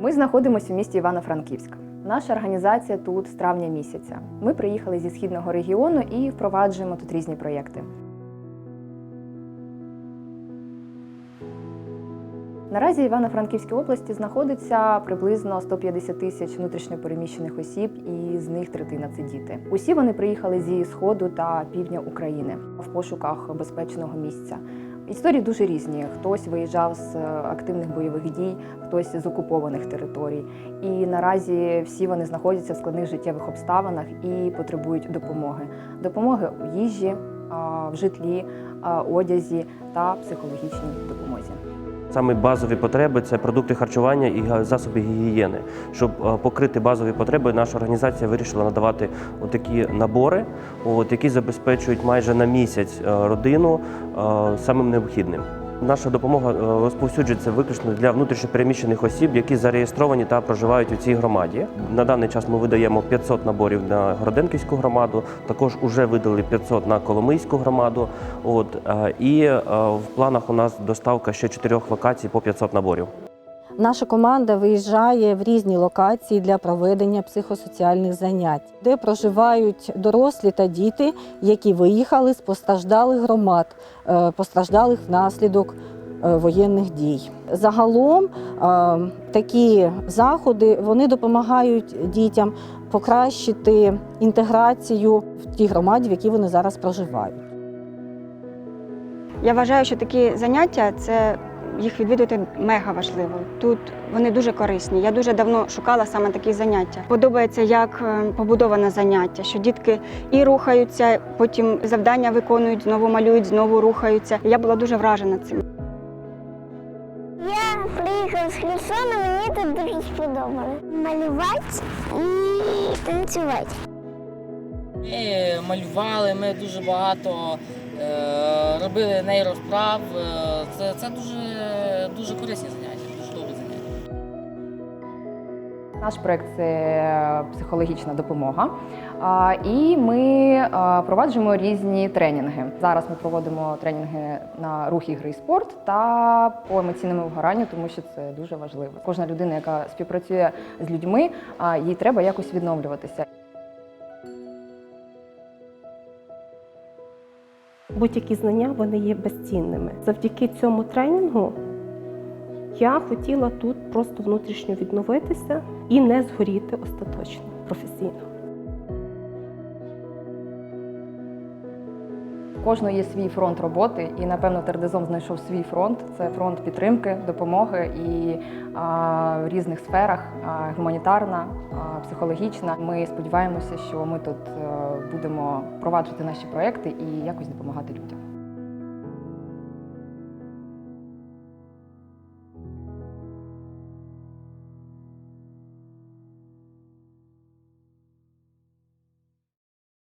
Ми знаходимося в місті Івано-Франківськ. Наша організація тут з травня місяця. Ми приїхали зі східного регіону і впроваджуємо тут різні проєкти. Наразі Івано-Франківській області знаходиться приблизно 150 тисяч внутрішньопереміщених осіб, і з них третина це діти. Усі вони приїхали зі сходу та півдня України в пошуках безпечного місця. Історії дуже різні. Хтось виїжджав з е, активних бойових дій, хтось з окупованих територій. І наразі всі вони знаходяться в складних життєвих обставинах і потребують допомоги. Допомоги у їжі, в житлі, одязі та психологічній допомозі. Саме базові потреби це продукти харчування і засоби гігієни. Щоб е, покрити базові потреби, наша організація вирішила надавати такі набори, от, які забезпечують майже на місяць е, родину е, самим необхідним. Наша допомога е, розповсюджується виключно для внутрішньопереміщених осіб, які зареєстровані та проживають у цій громаді. На даний час ми видаємо 500 наборів на Городенківську громаду. Також вже видали 500 на Коломийську громаду. От е, і е, в планах у нас доставка ще чотирьох локацій по 500 наборів. Наша команда виїжджає в різні локації для проведення психосоціальних занять, де проживають дорослі та діти, які виїхали з постраждалих громад, е, постраждалих внаслідок е, воєнних дій. Загалом е, такі заходи вони допомагають дітям покращити інтеграцію в тій громаді, в якій вони зараз проживають. Я вважаю, що такі заняття це їх відвідувати мега важливо. Тут вони дуже корисні. Я дуже давно шукала саме такі заняття. Подобається, як е, побудоване заняття, що дітки і рухаються, потім завдання виконують, знову малюють, знову рухаються. Я була дуже вражена цим. Я приїхала з Херсона, мені тут дуже сподобалось. Малювати і танцювати. Ми малювали, ми дуже багато е, робили нейросправ. Е, Це, це дуже, дуже корисні заняття, дуже добрі заняття. Наш проект це психологічна допомога. І ми проваджуємо різні тренінги. Зараз ми проводимо тренінги на рух ігри і спорт та по емоційному вгоранню, тому що це дуже важливо. Кожна людина, яка співпрацює з людьми, їй треба якось відновлюватися. Будь-які знання вони є безцінними. Завдяки цьому тренінгу я хотіла тут просто внутрішньо відновитися і не згоріти остаточно професійно. Кожного є свій фронт роботи, і напевно Тердезом знайшов свій фронт. Це фронт підтримки, допомоги і а, в різних сферах а, гуманітарна, а, психологічна. Ми сподіваємося, що ми тут е, будемо впроваджувати наші проекти і якось допомагати людям.